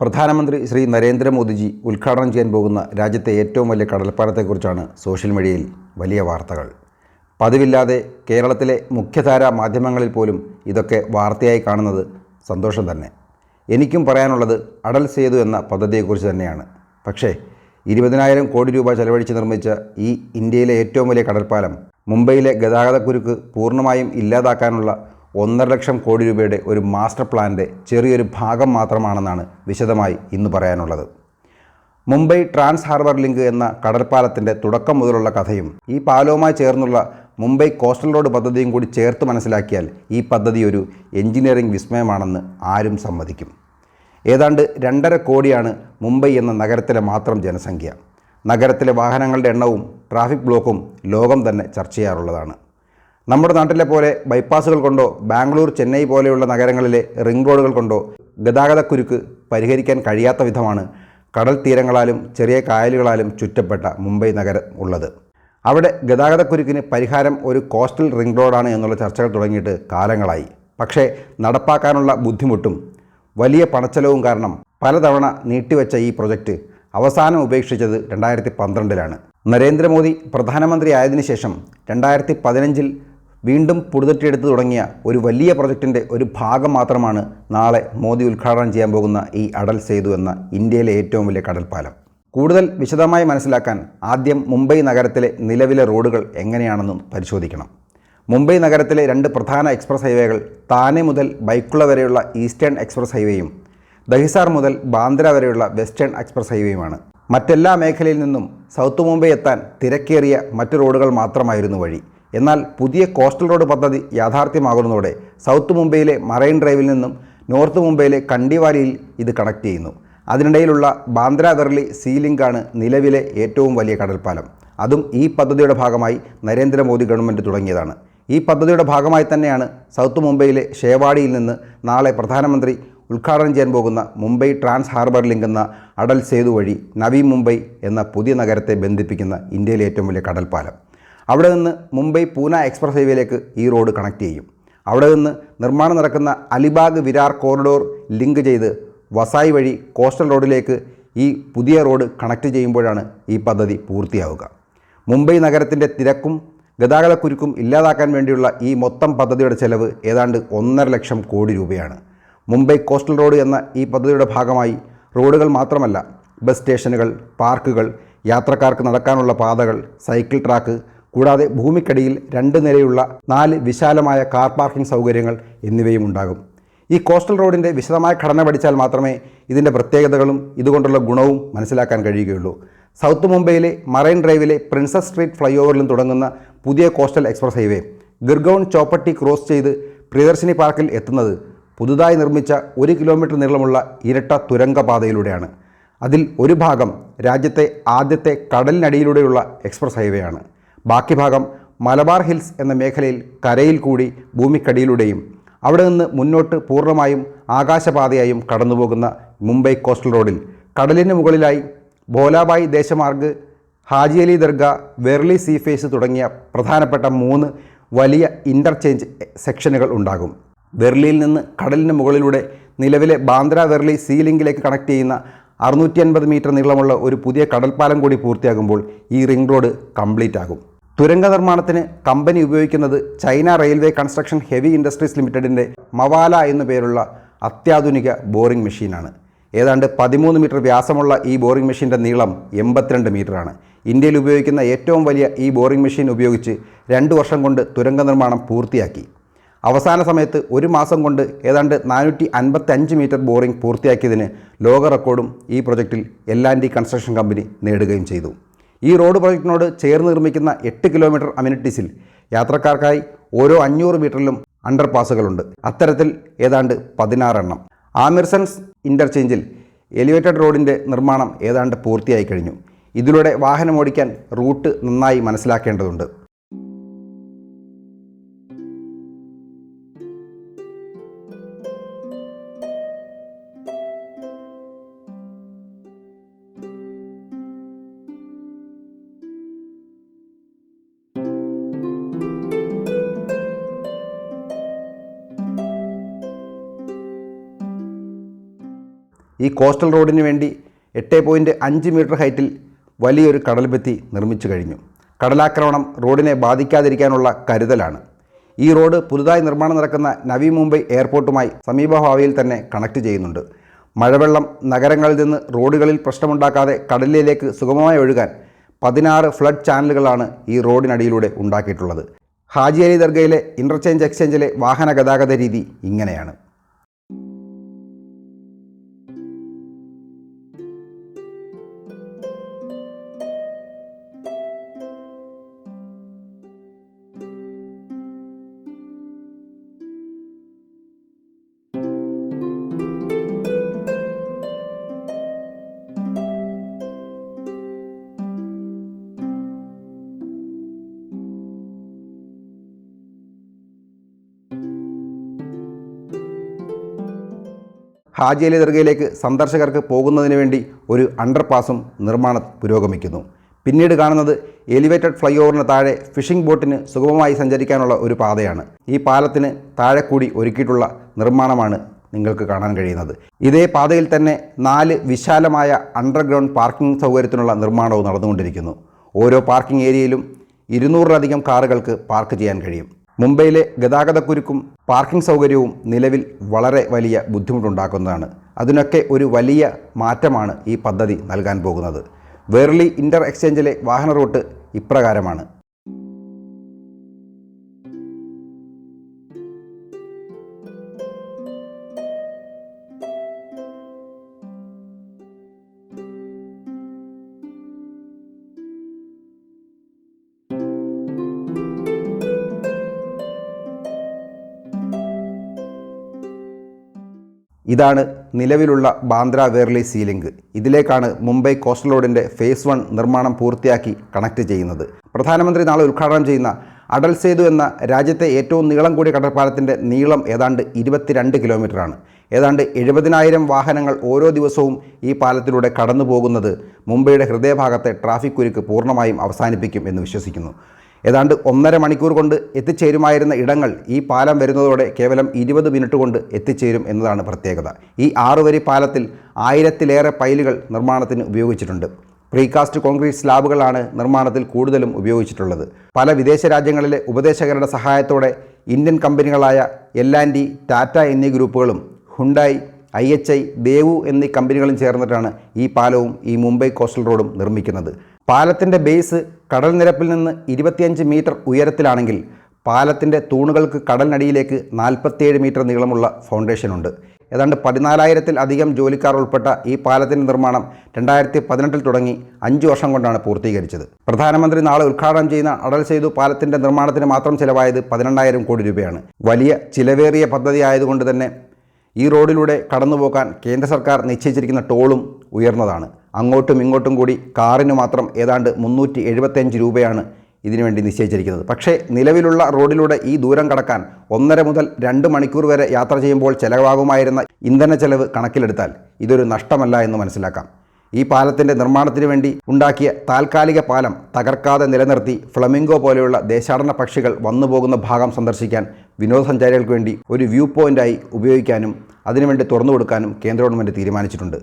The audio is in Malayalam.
പ്രധാനമന്ത്രി ശ്രീ നരേന്ദ്രമോദിജി ഉദ്ഘാടനം ചെയ്യാൻ പോകുന്ന രാജ്യത്തെ ഏറ്റവും വലിയ കടൽപ്പാലത്തെക്കുറിച്ചാണ് സോഷ്യൽ മീഡിയയിൽ വലിയ വാർത്തകൾ. പതിവില്ലാതെ കേരളത്തിലെ മുഖ്യധാര മാധ്യമങ്ങളിൽ പോലും ഇതൊക്കെ വാർത്തയായി കാണുന്നത് സന്തോഷം തന്നെ. എനിക്കും പറയാനുള്ളത് അടൽ സേതു എന്ന പദ്ധതിയെക്കുറിച്ച് തന്നെയാണ്. പക്ഷേ ഇരുപതിനായിരം കോടി രൂപ ചെലവഴിച്ച് നിർമ്മിച്ച ഈ ഇന്ത്യയിലെ ഏറ്റവും വലിയ കടൽപ്പാലം മുംബൈയിലെ ഗതാഗതക്കുരുക്ക് പൂർണമായും ഇല്ലാതാക്കാനുള്ള ഒന്നര ലക്ഷം കോടി രൂപയുടെ ഒരു മാസ്റ്റർ പ്ലാന്റെ ചെറിയൊരു ഭാഗം മാത്രമാണെന്നാണ് വിശദമായി ഇന്ന് പറയാനുള്ളത്. മുംബൈ ട്രാൻസ് ഹാർബർ ലിങ്ക് എന്ന കടൽപ്പാലത്തിന്റെ തുടക്കം മുതലുള്ള കഥയും ഈ പാലവുമായി ചേർന്നുള്ള മുംബൈ കോസ്റ്റൽ റോഡ് പദ്ധതിയും കൂടി ചേർത്ത് മനസ്സിലാക്കിയാൽ ഈ പദ്ധതി ഒരു എഞ്ചിനീയറിംഗ് വിസ്മയമാണെന്ന് ആരും സമ്മതിക്കും. ഏതാണ്ട് രണ്ടര കോടിയാണ് മുംബൈ എന്ന നഗരത്തിലെ മാത്രം ജനസംഖ്യ. നഗരത്തിലെ വാഹനങ്ങളുടെ എണ്ണവും ട്രാഫിക് ബ്ലോക്കും ലോകം തന്നെ ചർച്ച ചെയ്യാറുള്ളതാണ്. നമ്മുടെ നാട്ടിലെ പോലെ ബൈപ്പാസുകൾ കൊണ്ടോ ബാംഗ്ലൂർ ചെന്നൈ പോലെയുള്ള നഗരങ്ങളിലെ റിംഗ് റോഡുകൾ കൊണ്ടോ ഗതാഗതക്കുരുക്ക് പരിഹരിക്കാൻ കഴിയാത്ത വിധമാണ് കടൽ തീരങ്ങളാലും ചെറിയ കായലുകളാലും ചുറ്റപ്പെട്ട മുംബൈ നഗരം ഉള്ളത്. അവിടെ ഗതാഗതക്കുരുക്കിന് പരിഹാരം ഒരു കോസ്റ്റൽ റിംഗ് റോഡാണ് എന്നുള്ള ചർച്ചകൾ തുടങ്ങിയിട്ട് കാലങ്ങളായി. പക്ഷേ നടപ്പാക്കാനുള്ള ബുദ്ധിമുട്ടും വലിയ പണച്ചെലവും കാരണം പലതവണ നീട്ടിവെച്ച ഈ പ്രൊജക്റ്റ് അവസാനം ഉപേക്ഷിച്ചത് രണ്ടായിരത്തി പന്ത്രണ്ടിലാണ്. നരേന്ദ്രമോദി പ്രധാനമന്ത്രി ആയതിനു ശേഷം രണ്ടായിരത്തി പതിനഞ്ചിൽ വീണ്ടും പുടുതട്ടിയെടുത്ത് തുടങ്ങിയ ഒരു വലിയ പ്രൊജക്റ്റിന്റെ ഒരു ഭാഗം മാത്രമാണ് നാളെ മോദി ഉദ്ഘാടനം ചെയ്യാൻ പോകുന്ന ഈ അടൽ സേതു എന്ന ഇന്ത്യയിലെ ഏറ്റവും വലിയ കടൽപ്പാലം. കൂടുതൽ വിശദമായി മനസ്സിലാക്കാൻ ആദ്യം മുംബൈ നഗരത്തിലെ നിലവിലെ റോഡുകൾ എങ്ങനെയാണെന്നും പരിശോധിക്കണം. മുംബൈ നഗരത്തിലെ രണ്ട് പ്രധാന എക്സ്പ്രസ് ഹൈവേകൾ താനെ മുതൽ ബൈക്കുള വരെയുള്ള ഈസ്റ്റേൺ എക്സ്പ്രസ് ഹൈവേയും ദഹിസാർ മുതൽ ബാന്ദ്ര വരെയുള്ള വെസ്റ്റേൺ എക്സ്പ്രസ് ഹൈവേയുമാണ്. മറ്റെല്ലാ മേഖലയിൽ നിന്നും സൗത്ത് മുംബൈ എത്താൻ തിരക്കേറിയ മറ്റ് റോഡുകൾ മാത്രമായിരുന്നു വഴി. എന്നാൽ പുതിയ കോസ്റ്റൽ റോഡ് പദ്ധതി യാഥാർത്ഥ്യമാകുന്നതോടെ സൗത്ത് മുംബൈയിലെ മറൈൻ ഡ്രൈവിൽ നിന്നും നോർത്ത് മുംബൈയിലെ കണ്ടിവാലിയിൽ ഇത് കണക്ട് ചെയ്യുന്നു. അതിനിടയിലുള്ള ബാന്ദ്ര ദർലി സീ ലിങ്കാണ് നിലവിലെ ഏറ്റവും വലിയ കടൽപ്പാലം. അതും ഈ പദ്ധതിയുടെ ഭാഗമായി നരേന്ദ്രമോദി ഗവൺമെന്റ് തുടങ്ങിയതാണ്. ഈ പദ്ധതിയുടെ ഭാഗമായി തന്നെയാണ് സൗത്ത് മുംബൈയിലെ ഷേവാടിയിൽ നിന്ന് നാളെ പ്രധാനമന്ത്രി ഉദ്ഘാടനം ചെയ്യാൻ പോകുന്ന മുംബൈ ട്രാൻസ് ഹാർബർ ലിങ്ക് എന്ന അടൽ സേതു വഴി നവി മുംബൈ എന്ന പുതിയ നഗരത്തെ ബന്ധിപ്പിക്കുന്ന ഇന്ത്യയിലെ ഏറ്റവും വലിയ കടൽപ്പാലം. അവിടെ നിന്ന് മുംബൈ പൂന എക്സ്പ്രസ് ഹൈവേയിലേക്ക് ഈ റോഡ് കണക്ട് ചെയ്യും. അവിടെ നിന്ന് നിർമ്മാണം നടക്കുന്ന അലിബാഗ് വിരാർ കോറിഡോർ ലിങ്ക് ചെയ്ത് വസായി വഴി കോസ്റ്റൽ റോഡിലേക്ക് ഈ പുതിയ റോഡ് കണക്ട് ചെയ്യുമ്പോഴാണ് ഈ പദ്ധതി പൂർത്തിയാവുക. മുംബൈ നഗരത്തിന്റെ തിരക്കും ഗതാഗതക്കുരുക്കും ഇല്ലാതാക്കാൻ വേണ്ടിയുള്ള ഈ മൊത്തം പദ്ധതിയുടെ ചെലവ് ഏതാണ്ട് ഒന്നര ലക്ഷം കോടി രൂപയാണ്. മുംബൈ കോസ്റ്റൽ റോഡ് എന്ന ഈ പദ്ധതിയുടെ ഭാഗമായി റോഡുകൾ മാത്രമല്ല ബസ് സ്റ്റേഷനുകൾ പാർക്കുകൾ യാത്രക്കാർക്ക് നടക്കാനുള്ള പാതകൾ സൈക്കിൾ ട്രാക്ക് കൂടാതെ ഭൂമിക്കടിയിൽ രണ്ട് നിലയുള്ള നാല് വിശാലമായ കാർ പാർക്കിംഗ് സൗകര്യങ്ങൾ എന്നിവയും ഉണ്ടാകും. ഈ കോസ്റ്റൽ റോഡിന്റെ വിശദമായ ഘടന പഠിച്ചാൽ മാത്രമേ ഇതിന്റെ പ്രത്യേകതകളും ഇതുകൊണ്ടുള്ള ഗുണവും മനസ്സിലാക്കാൻ കഴിയുകയുള്ളൂ. സൗത്ത് മുംബൈയിലെ മറൈൻ ഡ്രൈവിലെ പ്രിൻസസ് സ്ട്രീറ്റ് ഫ്ലൈ ഓവറിലും തുടങ്ങുന്ന പുതിയ coastal express highway Girgaon Chowpatty cross ചെയ്ത് പ്രിയദർശിനി പാർക്കിൽ എത്തുന്നത് പുതുതായി നിർമ്മിച്ച ഒരു കിലോമീറ്റർ നീളമുള്ള ഇരട്ട തുരങ്കപാതയിലൂടെയാണ് അതിൽ ഒരു ഭാഗം രാജ്യത്തെ ആദ്യത്തെ കടലിനടിയിലൂടെയുള്ള എക്സ്പ്രസ് ഹൈവേ ആണ്. ബാക്കി ഭാഗം മലബാർ ഹിൽസ് എന്ന മേഖലയിൽ കരയിൽ കൂടി ഭൂമിക്കടിയിലൂടെയും അവിടെ നിന്ന് മുന്നോട്ട് പൂർണമായും ആകാശപാതയായും കടന്നുപോകുന്ന മുംബൈ കോസ്റ്റൽ റോഡിൽ കടലിന് മുകളിലായി ഭോലാബായ് ദേശമാർഗ് ഹാജി അലി ദർഗ വെർലി സീ ഫേസ് തുടങ്ങിയ പ്രധാനപ്പെട്ട മൂന്ന് വലിയ ഇന്റർചേഞ്ച് സെക്ഷനുകൾ ഉണ്ടാകും. വെർലിയിൽ നിന്ന് കടലിന് മുകളിലൂടെ നിലവിലെ ബാന്ദ്ര വെർലി സീ കണക്ട് ചെയ്യുന്ന അറുന്നൂറ്റി അൻപത് മീറ്റർ നീളമുള്ള ഒരു പുതിയ കടൽപ്പാലം കൂടി പൂർത്തിയാകുമ്പോൾ ഈ റിംഗ് റോഡ് കംപ്ലീറ്റ് ആകും തുരങ്ക നിർമ്മാണത്തിന് കമ്പനി ഉപയോഗിക്കുന്നത് China railway construction heavy industries ലിമിറ്റഡിന്റെ മവാല എന്നു പേരുള്ള അത്യാധുനിക ബോറിംഗ് മെഷീനാണ്. ഏതാണ്ട് പതിമൂന്ന് മീറ്റർ വ്യാസമുള്ള ഈ ബോറിംഗ് മെഷീന്റെ നീളം എൺപത്തിരണ്ട് മീറ്ററാണ്. ഇന്ത്യയിൽ ഉപയോഗിക്കുന്ന ഏറ്റവും വലിയ ഈ ബോറിംഗ് മെഷീൻ ഉപയോഗിച്ച് രണ്ട് വർഷം കൊണ്ട് തുരങ്ക നിർമ്മാണം പൂർത്തിയാക്കി. അവസാന സമയത്ത് ഒരു മാസം കൊണ്ട് ഏതാണ്ട് നാനൂറ്റി അൻപത്തഞ്ച് മീറ്റർ ബോറിംഗ് പൂർത്തിയാക്കിയതിന് ലോക റെക്കോർഡും ഈ പ്രൊജക്റ്റിൽ എൽ കൺസ്ട്രക്ഷൻ കമ്പനി നേടുകയും ചെയ്തു. ഈ റോഡ് പ്രൊജക്ടിനോട് ചേർന്ന് നിർമ്മിക്കുന്ന എട്ട് കിലോമീറ്റർ അമ്യൂണിറ്റീസിൽ യാത്രക്കാർക്കായി ഓരോ അഞ്ഞൂറ് മീറ്ററിലും അണ്ടർ പാസുകളുണ്ട് അത്തരത്തിൽ ഏതാണ്ട് പതിനാറെണ്ണം. ആമിർസൺസ് ഇന്റർചേഞ്ചിൽ എലിവേറ്റഡ് റോഡിന്റെ നിർമ്മാണം ഏതാണ്ട് പൂർത്തിയായി കഴിഞ്ഞു. ഇതിലൂടെ വാഹനമോടിക്കാൻ റൂട്ട് നന്നായി മനസ്സിലാക്കേണ്ടതുണ്ട്. ഈ കോസ്റ്റൽ റോഡിന് വേണ്ടി എട്ട് പോയിന്റ് അഞ്ച് മീറ്റർ ഹൈറ്റിൽ വലിയൊരു കടൽഭിത്തി നിർമ്മിച്ചു കഴിഞ്ഞു. കടലാക്രമണം റോഡിനെ ബാധിക്കാതിരിക്കാനുള്ള കരുതലാണ്. ഈ റോഡ് പുതുതായി നിർമ്മാണം നടക്കുന്ന നവി മുംബൈ എയർപോർട്ടുമായി സമീപഭാവിയിൽ തന്നെ കണക്ട് ചെയ്യുന്നുണ്ട്. മഴവെള്ളം നഗരങ്ങളിൽ നിന്ന് റോഡുകളിൽ പ്രശ്നമുണ്ടാക്കാതെ കടലിലേക്ക് സുഗമമായി ഒഴുകാൻ പതിനാറ് ഫ്ലഡ് ചാനലുകളാണ് ഈ റോഡിനടിയിലൂടെ ഉണ്ടാക്കിയിട്ടുള്ളത്. ഹാജി അലി ദർഗയിലെ ഇന്റർചേഞ്ച് എക്സ്ചേഞ്ചിലെ വാഹന ഗതാഗത രീതി ഇങ്ങനെയാണ്. ഹാജി അലി ദർഗയിലേക്ക് സന്ദർശകർക്ക് പോകുന്നതിന് വേണ്ടി ഒരു അണ്ടർപാസും നിർമ്മാണം പുരോഗമിക്കുന്നു. പിന്നീട് കാണുന്നത് എലിവേറ്റഡ് ഫ്ലൈ ഓവറിന് താഴെ ഫിഷിംഗ് ബോട്ടിന് സുഗമമായി സഞ്ചരിക്കാനുള്ള ഒരു പാതയാണ്. ഈ പാലത്തിന് താഴെ കൂടി ഒരുക്കിയിട്ടുള്ള നിർമ്മാണമാണ് നിങ്ങൾക്ക് കാണാൻ കഴിയുന്നത്. ഇതേ പാതയിൽ തന്നെ നാല് വിശാലമായ അണ്ടർഗ്രൗണ്ട് പാർക്കിംഗ് സൗകര്യത്തിനുള്ള നിർമ്മാണവും നടന്നുകൊണ്ടിരിക്കുന്നു. ഓരോ പാർക്കിംഗ് ഏരിയയിലും ഇരുന്നൂറിലധികം കാറുകൾക്ക് പാർക്ക് ചെയ്യാൻ കഴിയും. മുംബൈയിലെ ഗതാഗതക്കുരുക്കും പാർക്കിംഗ് സൗകര്യവും നിലവിൽ വളരെ വലിയ ബുദ്ധിമുട്ടുണ്ടാക്കുന്നതാണ്. അതിനൊക്കെ ഒരു വലിയ മാറ്റമാണ് ഈ പദ്ധതി നൽകാൻ പോകുന്നത്. വേർലി ഇന്റർ എക്സ്ചേഞ്ചിലെ വാഹന റൂട്ട് ഇപ്രകാരമാണ്. ഇതാണ് നിലവിലുള്ള ബാന്ദ്ര വേർലി സീലിംഗ്. ഇതിലേക്കാണ് മുംബൈ കോസ്റ്റൽ റോഡിന്റെ ഫേസ് വൺ നിർമ്മാണം പൂർത്തിയാക്കി കണക്ട് ചെയ്യുന്നത്. പ്രധാനമന്ത്രി നാളെ ഉദ്ഘാടനം ചെയ്യുന്ന അടൽ സേതു എന്ന രാജ്യത്തെ ഏറ്റവും നീളം കൂടിയ കടൽപ്പാലത്തിന്റെ നീളം ഏതാണ്ട് ഇരുപത്തിരണ്ട് കിലോമീറ്ററാണ്. ഏതാണ്ട് എഴുപതിനായിരം വാഹനങ്ങൾ ഓരോ ദിവസവും ഈ പാലത്തിലൂടെ കടന്നു പോകുന്നത് മുംബൈയുടെ ഹൃദയഭാഗത്തെ ട്രാഫിക് കുരുക്ക് പൂർണമായും അവസാനിപ്പിക്കും എന്ന് വിശ്വസിക്കുന്നു. ഏതാണ്ട് ഒന്നര മണിക്കൂർ കൊണ്ട് എത്തിച്ചേരുമായിരുന്ന ഇടങ്ങൾ ഈ പാലം വരുന്നതോടെ കേവലം ഇരുപത് മിനിറ്റ് കൊണ്ട് എത്തിച്ചേരും എന്നതാണ് പ്രത്യേകത. ഈ ആറുവരി പാലത്തിൽ ആയിരത്തിലേറെ പൈലുകൾ നിർമ്മാണത്തിന് ഉപയോഗിച്ചിട്ടുണ്ട്. പ്രീകാസ്റ്റ് കോൺക്രീറ്റ് സ്ലാബുകളാണ് നിർമ്മാണത്തിൽ കൂടുതലും ഉപയോഗിച്ചിട്ടുള്ളത്. പല വിദേശ രാജ്യങ്ങളിലെ ഉപദേശകരുടെ സഹായത്തോടെ ഇന്ത്യൻ കമ്പനികളായ എൽ ആൻഡി ടാറ്റ എന്നീ ഗ്രൂപ്പുകളും Hyundai I H I Daewoo എന്നീ കമ്പനികളും ചേർന്നിട്ടാണ് ഈ പാലവും ഈ മുംബൈ കോസ്റ്റൽ റോഡും നിർമ്മിക്കുന്നത്. പാലത്തിന്റെ ബേസ് കടൽ നിരപ്പിൽ നിന്ന് ഇരുപത്തിയഞ്ച് മീറ്റർ ഉയരത്തിലാണെങ്കിൽ പാലത്തിന്റെ തൂണുകൾക്ക് കടലിനടിയിലേക്ക് നാൽപ്പത്തിയേഴ് മീറ്റർ നീളമുള്ള ഫൗണ്ടേഷനുണ്ട്. ഏതാണ്ട് പതിനാലായിരത്തിൽ അധികം ജോലിക്കാർ ഉൾപ്പെട്ട ഈ പാലത്തിന്റെ നിർമ്മാണം രണ്ടായിരത്തി പതിനെട്ടിൽ തുടങ്ങി അഞ്ച് വർഷം കൊണ്ടാണ് പൂർത്തീകരിച്ചത്. പ്രധാനമന്ത്രി നാളെ ഉദ്ഘാടനം ചെയ്യുന്ന അടൽ സേതു പാലത്തിന്റെ നിർമ്മാണത്തിന് മാത്രം ചിലവായത് പതിനെണ്ണായിരം കോടി രൂപയാണ്. വലിയ ചിലവേറിയ പദ്ധതി ആയതുകൊണ്ട് തന്നെ ഈ റോഡിലൂടെ കടന്നു പോകാൻ കേന്ദ്ര സർക്കാർ നിശ്ചയിച്ചിരിക്കുന്ന ടോളും ഉയർന്നതാണ്. അങ്ങോട്ടും ഇങ്ങോട്ടും കൂടി കാറിന് മാത്രം ഏതാണ്ട് മുന്നൂറ്റി എഴുപത്തഞ്ച് രൂപയാണ് ഇതിനുവേണ്ടി നിശ്ചയിച്ചിരിക്കുന്നത്. പക്ഷേ നിലവിലുള്ള റോഡിലൂടെ ഈ ദൂരം കടക്കാൻ ഒന്നര മുതൽ രണ്ട് മണിക്കൂർ വരെ യാത്ര ചെയ്യുമ്പോൾ ചെലവാകുമായിരുന്ന ഇന്ധന ചെലവ് കണക്കിലെടുത്താൽ ഇതൊരു നഷ്ടമല്ല എന്ന് മനസ്സിലാക്കാം. ഈ പാലത്തിന്റെ നിർമ്മാണത്തിന് വേണ്ടി ഉണ്ടാക്കിയ താൽക്കാലിക പാലം തകർക്കാതെ നിലനിർത്തി ഫ്ലമിംഗോ പോലെയുള്ള ദേശാടന പക്ഷികൾ വന്നുപോകുന്ന ഭാഗം സന്ദർശിക്കാൻ വിനോദസഞ്ചാരികൾക്ക് വേണ്ടി ഒരു വ്യൂ പോയിന്റായി ഉപയോഗിക്കാനും അതിനുവേണ്ടി തുറന്നു കൊടുക്കാനും കേന്ദ്ര ഗവൺമെന്റ് തീരുമാനിച്ചിട്ടുണ്ട്.